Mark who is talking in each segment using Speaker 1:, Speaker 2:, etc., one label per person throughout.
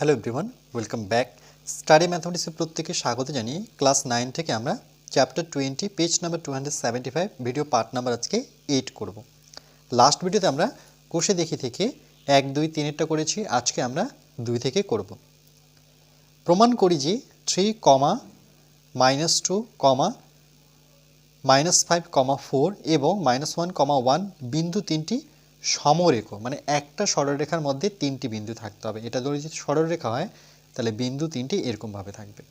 Speaker 1: Hello everyone welcome back study ম্যাথমেটিক্সের প্রত্যেকে স্বাগত জানিয়ে ক্লাস নাইন থেকে আমরা chapter twenty page number two hundred video part number আজকে এইট করব। লাস্ট ভিডিওতে আমরা কোষে দেখি থেকে এক, দুই, তিনেরটা করেছি, আজকে আমরা দুই থেকে করব। প্রমাণ করি যে three comma minus two comma minus five comma four এবং মাইনাস ওয়ান কমা ওয়ান বিন্দু তিনটি সমরেখ মানে একটা সরলরেখার মধ্যে তিনটি বিন্দু থাকতে হবে। এটা ধরে যদি সরলরেখা হয়, তাহলে বিন্দু তিনটি এরকমভাবে থাকবে।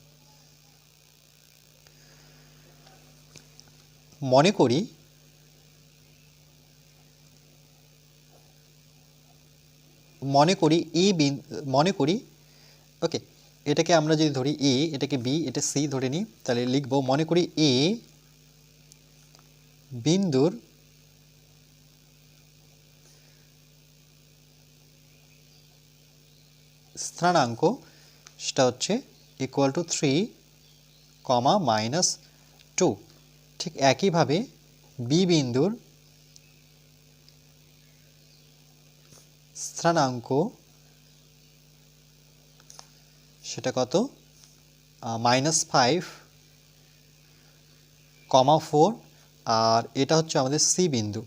Speaker 1: মনে করি মনে করি এ মনে করি, ওকে, এটাকে আমরা যদি ধরি এ, এটাকে বি, এটা সি ধরে নিই, তাহলে লিখব মনে করি এ বিন্দুর স্থানাঙ্ক, সেটা হচ্ছে equal to three comma minus two ঠিক একইভাবে বি বিন্দুর স্থানাঙ্ক, সেটা কত? মাইনাস ফাইভ কমা ফোর আর এটা হচ্ছে আমাদের সি বিন্দু।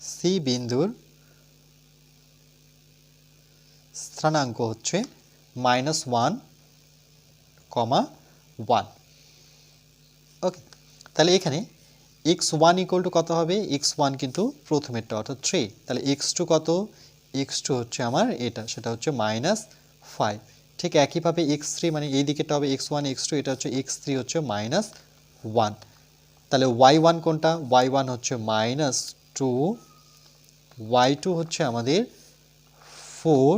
Speaker 1: সি বিন্দুর স্থানাঙ্ক হচ্ছে minus one comma one okay তাহলে এখানে এক্স ওয়ান ইকুয়াল টু কত হবে? এক্স ওয়ান কিন্তু প্রথমেরটা, অর্থাৎ থ্রি তাহলে এক্স টু কত? এক্স টু হচ্ছে আমার এটা, সেটা হচ্ছে মাইনাস ফাইভ ঠিক একইভাবে এক্স থ্রি মানে এই দিকেটা হবে এক্স ওয়ান এক্স টু এটা হচ্ছে এক্স থ্রি হচ্ছে মাইনাস ওয়ান তাহলে ওয়াই ওয়ান কোনটা? ওয়াই ওয়ান হচ্ছে মাইনাস টু ওয়াই টু হচ্ছে আমাদের ফোর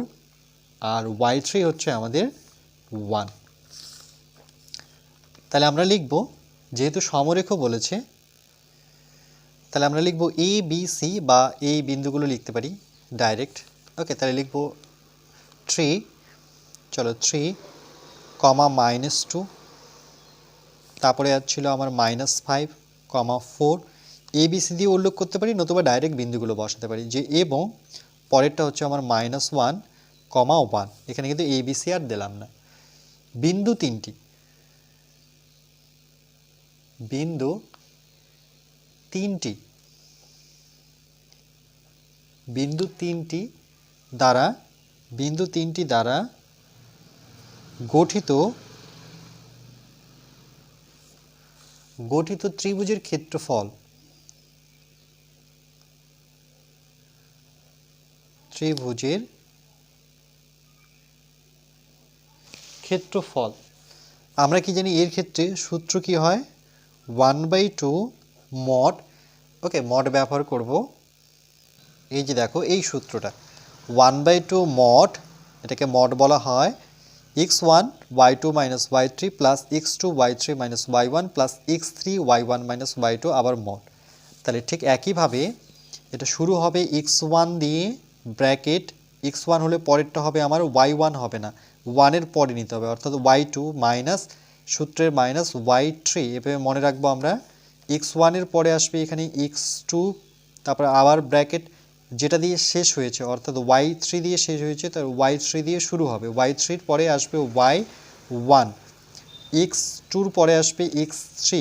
Speaker 1: আর ওয়াই থ্রি হচ্ছে আমাদের ওয়ান তাহলে আমরা লিখব, যেহেতু সমরেখ বলেছে, তাহলে আমরা লিখব এ বি সি বা এই বিন্দুগুলো লিখতে পারি ডাইরেক্ট ওকে তাহলে লিখব থ্রি চলো থ্রি কমা মাইনাস টু তারপরে ছিল আমার minus five comma four C দিয়ে উল্লেখ করতে পারি, নতুবা ডাইরেক্ট বিন্দুগুলো বসাতে পারি, যে এবং পরেরটা হচ্ছে আমার মাইনাস ওয়ান কমা ওয়ান এখানে কিন্তু এ বি সি আর দিলাম না। বিন্দু তিনটি। বিন্দু তিনটি। বিন্দু তিনটি দ্বারা, বিন্দু তিনটি দ্বারা গঠিত গঠিত ত্রিভুজের ক্ষেত্রফল। ত্রিভুজের ক্ষেত্রফল। আমরা কি জানি এর ক্ষেত্রে সূত্র কি হয়? One by two mod, okay, mod ব্যবহার করব। এই যে দেখো, এই সূত্রটা। ওয়ান বাই টু মড, এটাকে মড বলা হয়। X one, Y two minus Y three plus X two, Y three minus Y one plus X three, Y one minus Y two আবার মড। তাহলে ঠিক একইভাবে এটা শুরু হবে এক্স ওয়ান দিয়ে ব্র্যাকেট, এক্স ওয়ান হলে পরেরটা হবে আমার ওয়াই ওয়ান হবে না। ওয়ানের পরে নিতে হবে, অর্থাৎ ওয়াই টু মাইনাস সূত্রের মাইনাস ওয়াই থ্রি এভাবে মনে রাখব আমরা এক্স ওয়ানের পরে আসবে এখানে এক্স টু তারপর আবার ব্র্যাকেট যেটা দিয়ে শেষ হয়েছে, অর্থাৎ ওয়াই থ্রি দিয়ে শেষ হয়েছে, তার ওয়াই থ্রি দিয়ে শুরু হবে। ওয়াই থ্রির পরে আসবে ওয়াই ওয়ান এক্স টুর পরে আসবে এক্স থ্রি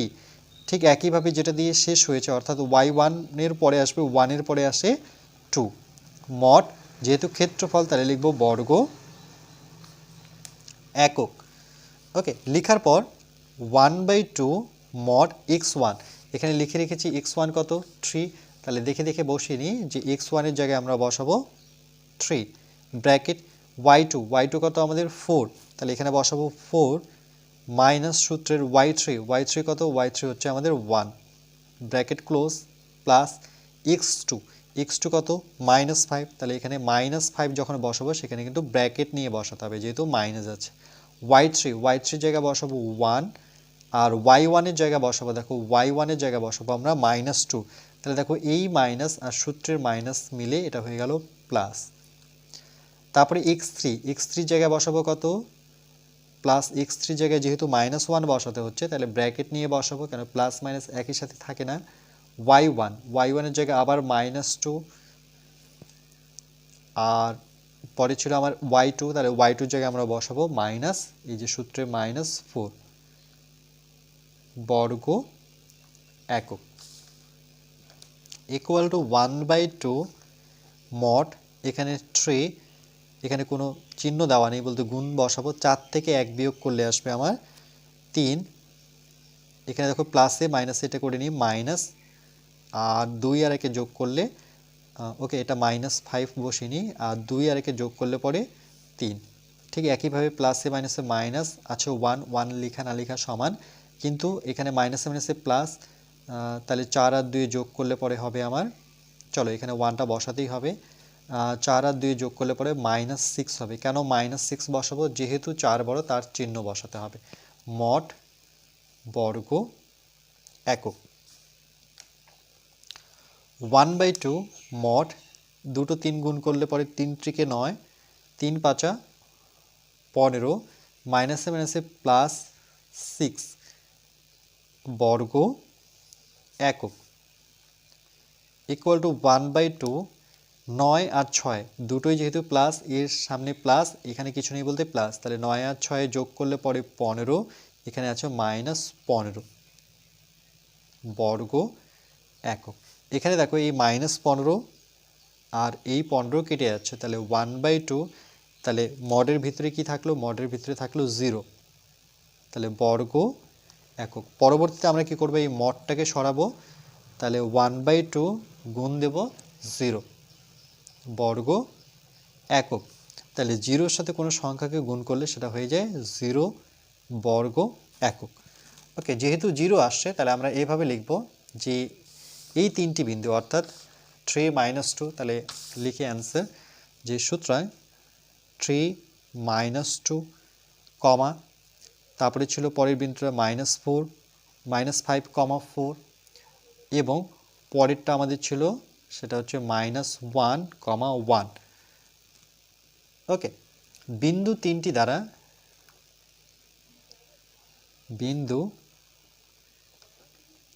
Speaker 1: ঠিক একইভাবে যেটা দিয়ে শেষ হয়েছে, অর্থাৎ ওয়াই ওয়ানের পরে আসবে ওয়ানের পরে আসে টু মট, যেহেতু ক্ষেত্রফল তাহলে লিখব বর্গ একক। ওকে, লেখার পর one by two mod X one এখানে লিখে রেখেছি এক্স ওয়ান কত? থ্রি তাহলে দেখে দেখে বসিয়ে নিই যে এক্স ওয়ানের জায়গায় আমরা বসাবো three bracket Y two Y two কত আমাদের? ফোর তাহলে এখানে বসাবো ফোর মাইনাস সূত্রের ওয়াই থ্রি ওয়াই থ্রি কত? ওয়াই থ্রি হচ্ছে আমাদের one bracket close plus X two X two কত? Minus five. তাহলে এখানে মাইনাস ফাইভ যখন বসাবো, সেখানে কিন্তু ব্র্যাকেট নিয়ে বসাতে হবে, যেহেতু মাইনাস আছে। ওয়াই থ্রি, ওয়াই থ্রির জায়গায় বসাবো ওয়ান, আর ওয়াই ওয়ানের জায়গায় বসাবো, দেখো ওয়াই ওয়ানের জায়গায় বসাবো আমরা মাইনাস টু। তাহলে দেখো এই মাইনাস আর সূত্রের মাইনাস মিলে এটা হয়ে গেল প্লাস। তারপরে এক্স থ্রি, এক্স থ্রির জায়গায় বসাবো কত? প্লাস এক্স থ্রির জায়গায় যেহেতু মাইনাস ওয়ান বসাতে হচ্ছে, তাহলে ব্র্যাকেট নিয়ে বসাবো, কেন প্লাস মাইনাস একই সাথে থাকে না। ওয়াই ওয়ান ওয়াই ওয়ানের জায়গায় আবার মাইনাস টু আর পরে ছিল আমার ওয়াই টু তাহলে ওয়াই টুর জায়গায় আমরা বসাবো মাইনাস এই যে সূত্রে মাইনাস ফোর বর্গ একক। Equal to one by two mod এখানে থ্রি এখানে কোনো চিহ্ন দেওয়া নেই বলতে গুণ বসাবো, চার থেকে এক বিয়োগ করলে আসবে আমার তিন। এখানে দেখো প্লাসে মাইনাসে এটা করে নিই মাইনাস আর দুই আর একে যোগ করলে ওকে এটা মাইনাস ফাইভ বসিয়ে নিই, আর দুই আর একে যোগ করলে পরে তিন। ঠিক একইভাবে প্লাসে মাইনাসে মাইনাস আছে ওয়ান ওয়ান লেখা না লেখা সমান, কিন্তু এখানে মাইনাসে মাইনাসে প্লাস তাহলে চার আর দুই যোগ করলে পরে হবে আমার, চলো এখানে ওয়ানটা বসাতেই হবে চার আর দুই যোগ করলে পরে মাইনাস সিক্স হবে। কেন মাইনাস সিক্স বসাবো? যেহেতু চার বড়, তার চিহ্ন বসাতে হবে। মড বর্গ একক। ওয়ান বাই টু মড, দুটো তিন গুণ করলে পরে তিন ত্রিকে নয়, তিন পাঁচা পনেরো মাইনাসে মাইনাসে প্লাস সিক্স বর্গ একক equal to one by two নয় আর ছয়, দুটোই যেহেতু প্লাস এর সামনে প্লাস এখানে কিছু নেই বলতে প্লাস তাহলে নয় আর ছয় যোগ করলে পরে পনেরো, এখানে আছে মাইনাস পনেরো, বর্গ একক। এখানে দেখো এই মাইনাস পনেরো আর এই পনেরো কেটে যাচ্ছে, তাহলে ওয়ান বাই টু তাহলে মডের ভিতরে কি থাকল? মডের ভিতরে থাকল জিরো তাহলে বর্গ একক। পরবর্তীতে আমরা কি করব? এই মডটাকে সরাবো, তাহলে ওয়ান বাই টু গুণ দেব জিরো বর্গ একক। তাহলে জিরোর সাথে কোনো সংখ্যাকে গুণ করলে সেটা হয়ে যায় জিরো বর্গ একক। ওকে যেহেতু জিরো আসছে, তাহলে আমরা এইভাবে লিখব যে এই তিনটি বিন্দু, অর্থাৎ থ্রি মাইনাস টু তাহলে লিখে অ্যান্সার যে সুতরাং থ্রি মাইনাস টু কমা তারপরে ছিল পরের বিন্দুটা minus four minus five comma four এবং পরেরটা আমাদের ছিল, সেটা হচ্ছে minus one comma one okay বিন্দু তিনটি দ্বারা বিন্দু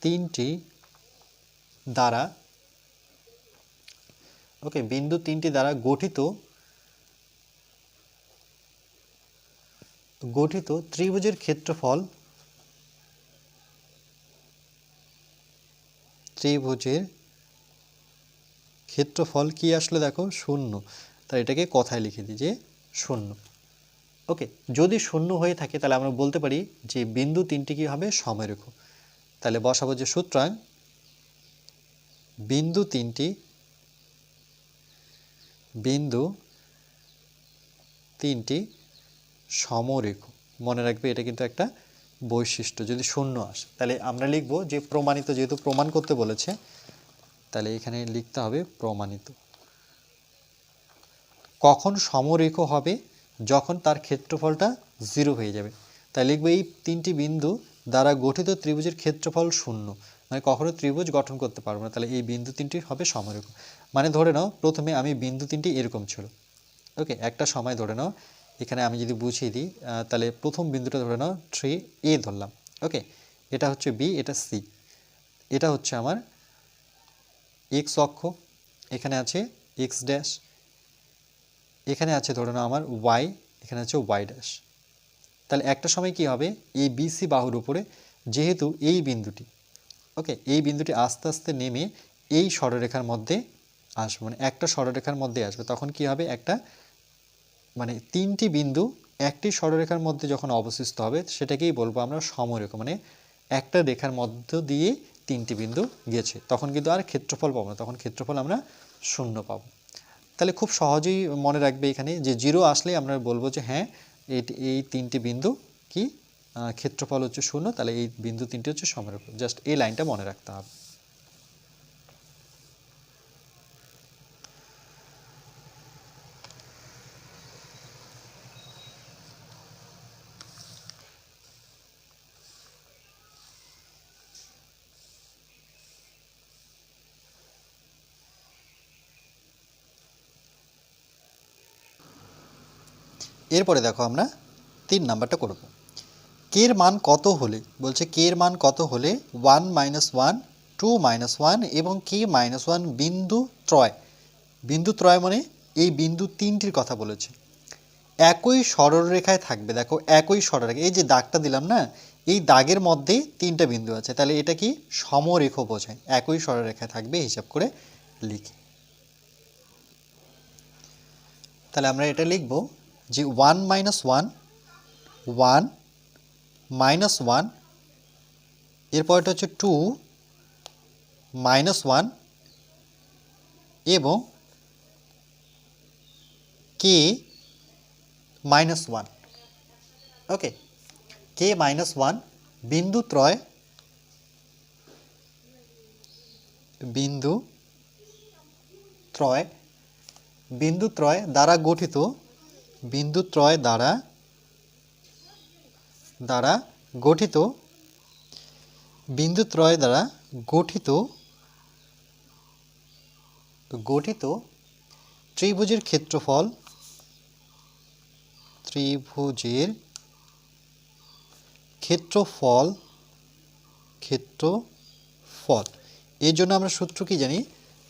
Speaker 1: তিনটি দ্বারা ওকে বিন্দু তিনটি দ্বারা গঠিত গঠিত ত্রিভুজের ক্ষেত্রফল ত্রিভুজের ক্ষেত্রফল কি আসলে দেখো? শূন্য। তাই এটাকে কথায় লিখে দিই যে শূন্য। ওকে যদি শূন্য হয়ে থাকে তাহলে আমরা বলতে পারি যে বিন্দু তিনটি কি হবে? সমরেখ। তাহলে বসাবো যে সুতরাং বিন্দু তিনটি বিন্দু তিনটি সমরেখ। মনে রাখবে এটা কিন্তু একটা বৈশিষ্ট্য, যদি শূন্য আসে। তাহলে আমরা লিখব যে প্রমাণিত, যেহেতু প্রমাণ করতে বলেছে, তাহলে এখানে লিখতে হবে প্রমাণিত। কখন সমরেখ হবে? যখন তার ক্ষেত্রফলটা জিরো হয়ে যাবে। তাই লিখব এই তিনটি বিন্দু দ্বারা গঠিত ত্রিভুজের ক্ষেত্রফল শূন্য। মানে কখনো ত্রিভুজ গঠন করতে পারব না, তাহলে এই বিন্দু তিনটি হবে সমরেখ। মানে ধরে নাও, প্রথমে আমি বিন্দু তিনটি এরকম ছিল। ওকে, একটা সময় ধরে নাও, এখানে আমি যদি বুঝিয়ে দিই তাহলে প্রথম বিন্দুটা ধরে নাও, থ্রি এ ধরলাম। ওকে, এটা হচ্ছে বি, এটা সি। এটা হচ্ছে আমার এক্স অক্ষ, এখানে আছে এক্স ড্যাশ, এখানে আছে ধরে নাও আমার ওয়াই, এখানে আছে ওয়াই ড্যাশ। তাহলে একটা সময় কি হবে? এই বিসি বাহুর উপরে, যেহেতু এই বিন্দুটি ওকে এই বিন্দুটি আস্তে আস্তে নেমে এই সরলরেখার মধ্যে আসবে। মানে একটা সরলরেখার মধ্যে আসবে। তখন কি হবে? একটা মানে তিনটি বিন্দু একটি সরলরেখার মধ্যে যখন অবশিষ্ট হবে, সেটাকেই বলব আমরা সমরেখা। মানে একটা রেখার মধ্য দিয়ে তিনটি বিন্দু গেছে। তখন কিন্তু আর ক্ষেত্রফল পাবো না। তখন ক্ষেত্রফল আমরা শূন্য পাবো। তাহলে খুব সহজেই মনে রাখবে এখানে যে জিরো আসলে আমরা বলব যে হ্যাঁ এই তিনটি বিন্দু কি ক্ষেত্রফল হচ্ছে শূন্য, তাহলে এই বিন্দু তিনটি হচ্ছে সমরেখ। জাস্ট এই লাইনটা মনে রাখতে হবে। এরপরে দেখো আমরা তিন নাম্বারটা করব কের মান কত হলে? বলছে কের মান কত হলে? One minus one two minus one এবং কে মাইনাস ওয়ান বিন্দু ত্রয়। বিন্দু ত্রয় মানে এই বিন্দু তিনটির কথা বলেছে। একই সরলরেখায় থাকবে। দেখো, একই সরলরেখা এই যে দাগটা দিলাম না, এই দাগের মধ্যে তিনটা বিন্দু আছে। তাহলে এটা কি? সমরেখ বোঝায়। একই সরলরেখায় থাকবে, হিসাব করে লিখি। তাহলে আমরা এটা লিখব যে one minus one one minus one এরপরটা হচ্ছে টু মাইনাস ওয়ান এবং K minus one okay K minus one বিন্দু ত্রয় বিন্দু ত্রয় বিন্দু ত্রয় দ্বারা গঠিত, বিন্দু ত্রয় দ্বারা দ্বারা গঠিত বিন্দু ত্রয় দ্বারা গঠিত গঠিত ত্রিভুজের ক্ষেত্রফল ত্রিভুজের ক্ষেত্রফল ক্ষেত্রফল। এর জন্য আমরা সূত্র কি জানি?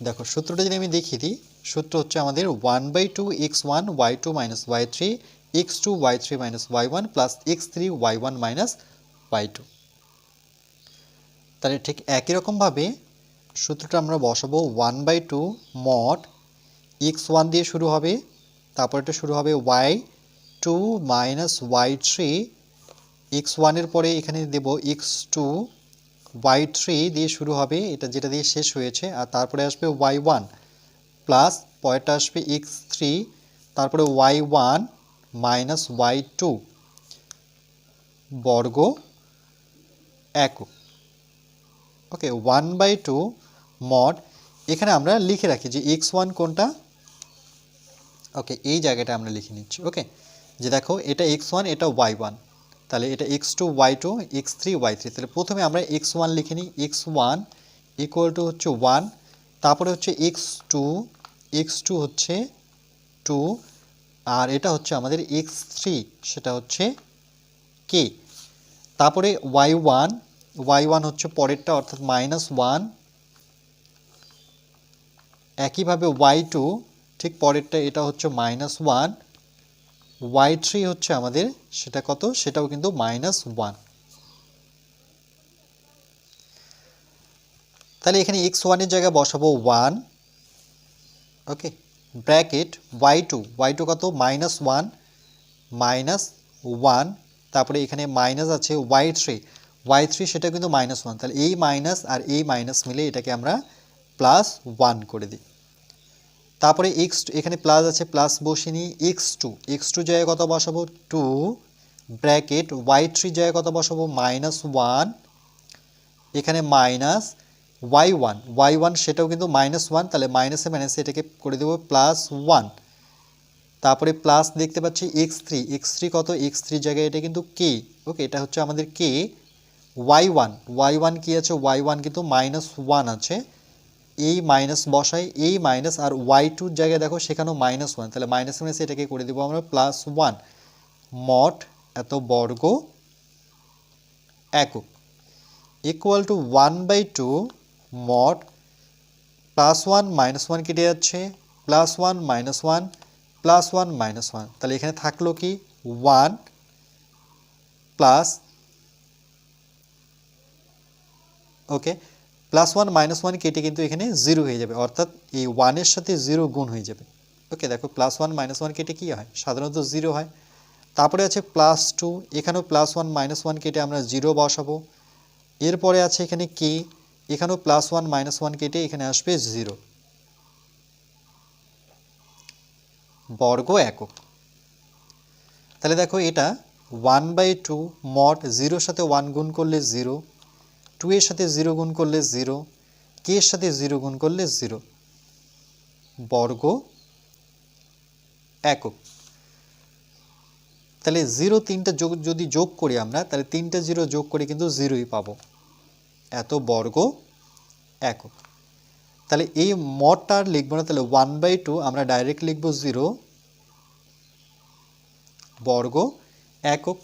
Speaker 1: দেখো, সূত্রটা যদি আমি দেখিয়ে দিই, সূত্র হচ্ছে আমাদের one by two X one Y two minus Y three X two Y three minus Y one plus X three Y one minus Y two তাহলে ঠিক একই রকমভাবে সূত্রটা আমরা বসাবো one by two mod X one দিয়ে শুরু হবে, তারপর এটা শুরু হবে Y two minus Y three X ওয়ানের পরে এখানে দেব এক্স টু ওয়াই থ্রি দিয়ে শুরু হবে, এটা যেটা দিয়ে শেষ হয়েছে, আর তারপরে আসবে ওয়াই ওয়ান প্লাস পরেরটা আসবে এক্স থ্রি তারপরে Y one minus Y two বর্গ একক। Okay, one by two mod, এখানে আমরা লিখে রাখি যে এক্স ওয়ান কোনটা? ওকে, এই জায়গাটা আমরা লিখে নিচ্ছি। ওকে, যে দেখো, এটা এক্স ওয়ান, এটা ওয়াই ওয়ান। তাহলে এটা X two Y two, X three Y three. তাহলে প্রথমে আমরা এক্স ওয়ান লিখে নিই। এক্স ওয়ান ইকুয়াল টু হচ্ছে ওয়ান, তারপরে হচ্ছে এক্স টু এক্স টু হচ্ছে টু আর এটা হচ্ছে আমাদের এক্স থ্রি সেটা হচ্ছে কে তারপরে ওয়াই ওয়ান ওয়াই ওয়ান হচ্ছে পরেরটা, অর্থাৎ মাইনাস ওয়ান একইভাবে ওয়াই টু ঠিক পরেরটা, এটা হচ্ছে মাইনাস ওয়ান ওয়াই থ্রি হচ্ছে আমাদের সেটা কত? সেটাও কিন্তু মাইনাস ওয়ান তাহলে এখানে এক্স ওয়ানের জায়গায় বসাবো one okay bracket Y two Y two কত? মাইনাস ওয়ান মাইনাস ওয়ান তারপরে এখানে মাইনাস আছে ওয়াই থ্রি ওয়াই থ্রি সেটা কিন্তু মাইনাস ওয়ান তাহলে এই মাইনাস আর এই মাইনাস মিলে এটাকে আমরা প্লাস ওয়ান করে দিই। তারপরে এক্স এখানে প্লাস আছে প্লাস বসিয়ে নিই এক্স টু এক্স টু জায়গায় কত বসাবো? টু ব্র্যাকেট ওয়াই থ্রি জায়গায় কত বসাবো? মাইনাস ওয়ান এখানে minus Y one Y one সেটাও কিন্তু মাইনাস ওয়ান তাহলে মাইনাসে মাইনাসে এটাকে করে দেবো প্লাস ওয়ান তারপরে প্লাস দেখতে পাচ্ছি এক্স থ্রি এক্স থ্রি কত? এক্স থ্রি জায়গায় এটা কিন্তু কে ওকে এটা হচ্ছে আমাদের K Y one Y one কী আছে? ওয়াই ওয়ান কিন্তু মাইনাস ওয়ান আছে। এই মাইনাস বসাই, এই মাইনাস আর ওয়াই টুর জায়গায় দেখো, সেখানেও মাইনাস ওয়ান তাহলে মাইনাস মাইনাস এটাকে করে দেবো আমরা প্লাস ওয়ান মট এত বর্গ একক। Equal to one by two mod plus one minus one কেটে যাচ্ছে plus one minus one plus one minus one তাহলে এখানে থাকল কি? One plus okay plus one minus one কেটে কিন্তু এখানে জিরো হয়ে যাবে। অর্থাৎ এই ওয়ানের সাথে জিরো গুণ হয়ে যাবে। ওকে দেখো প্লাস ওয়ান মাইনাস ওয়ান কেটে কী হয়? সাধারণত জিরো হয়। তারপরে আছে প্লাস টু এখানেও প্লাস ওয়ান মাইনাস ওয়ান কেটে আমরা জিরো বসাবো। এরপরে আছে এখানে কে? এখানেও প্লাস ওয়ান মাইনাস ওয়ান কেটে এখানে আসবে জিরো বর্গ একক। তাহলে দেখো এটা ওয়ান বাই টু মড জিরোর সাথে ওয়ান গুণ করলে জিরো টু এর সাথে জিরো গুণ করলে জিরো কে এর সাথে জিরো গুণ করলে জিরো বর্গ একক। তাহলে জিরো তিনটা যোগ যদি যোগ করি আমরা, তাহলে তিনটা জিরো যোগ করে কিন্তু জিরোই পাবো। এত বর্গ একক। তাহলে এই মডটা আর লিখব না, তাহলে ওয়ান বাই টু আমরা ডাইরেক্ট লিখব জিরো বর্গ একক।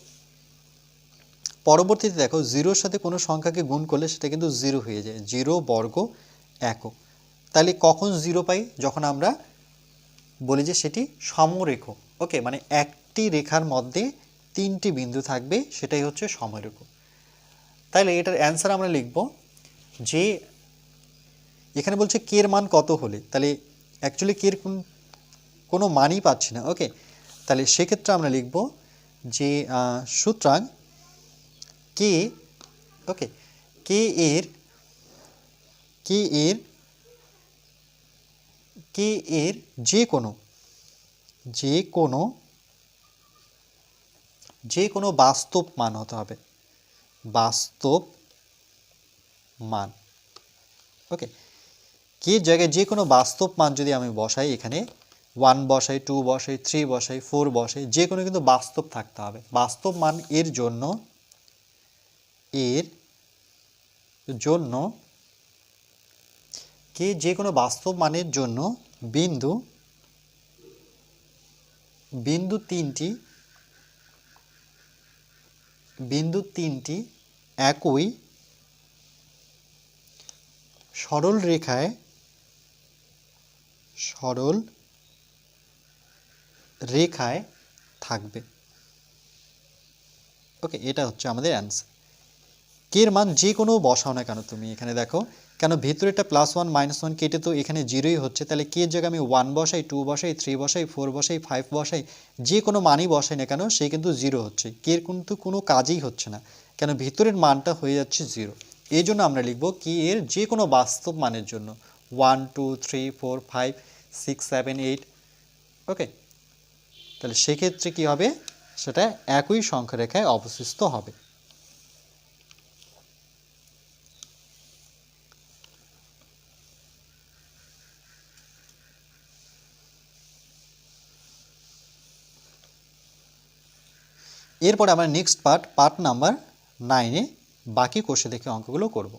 Speaker 1: পরবর্তীতে দেখো জিরোর সাথে কোনো সংখ্যাকে গুণ করলে সেটা কিন্তু জিরো হয়ে যায় জিরো বর্গ একক। তাহলে কখন জিরো পাই? যখন আমরা বলি যে সেটি সমরেখ। ওকে মানে একটি রেখার মধ্যে তিনটি বিন্দু থাকবে, সেটাই হচ্ছে সমরেখ। তাইলে এটার অ্যান্সার আমরা লিখব যে এখানে বলছে কের মান কত হলে? তাহলে অ্যাকচুয়ালি কের কোনো মানই পাচ্ছি না। ওকে তাহলে সেক্ষেত্রে আমরা লিখব যে সুতরাং কে ওকে কে এর কে এর কে এর যে কোনো যে কোনো যে কোনো বাস্তব মান হতে হবে। বাস্তব মান। ওকে কে জায়গায় যে কোনো বাস্তব মান যদি আমি বসাই, এখানে ওয়ান বসাই টু বসাই থ্রি বসাই ফোর বসাই যে কোনো কিন্তু বাস্তব থাকতে হবে। বাস্তব মান এর জন্য এর জন্য কে যে কোনো বাস্তব মানের জন্য বিন্দু বিন্দু তিনটি বিন্দু তিনটি একই সরল রেখায় সরল রেখায় থাকবে। ওকে, এটা হচ্ছে আমাদের অ্যান্সার। কের মান যে কোনো বসাও না কেন তুমি এখানে দেখো, কেন ভেতরেটা প্লাস ওয়ান মাইনাস ওয়ান কেটে তো এখানে জিরোই হচ্ছে, তাহলে কে জায়গায় আমি ওয়ান বসাই টু বসাই থ্রি বসাই ফোর বসাই ফাইভ বসাই, যে কোনো মানই বসাই না কেন, সে কিন্তু জিরো হচ্ছে। কের কিন্তু কোনো কাজই হচ্ছে না। কেন ভিতরের মানটা হয়ে যাচ্ছে জিরো? এই জন্য আমরা লিখব কি এর যে কোনো বাস্তব মানের জন্য। One two three four five six seven eight okay তাহলে সেক্ষেত্রে কি হবে? সেটা একই সংখ্যা রেখায় অবশিষ্ট হবে। এরপরে আমরা নেক্সট পার্ট পার্ট নাম্বার নাইনে বাকি কোষে দেখে অঙ্কগুলো করব।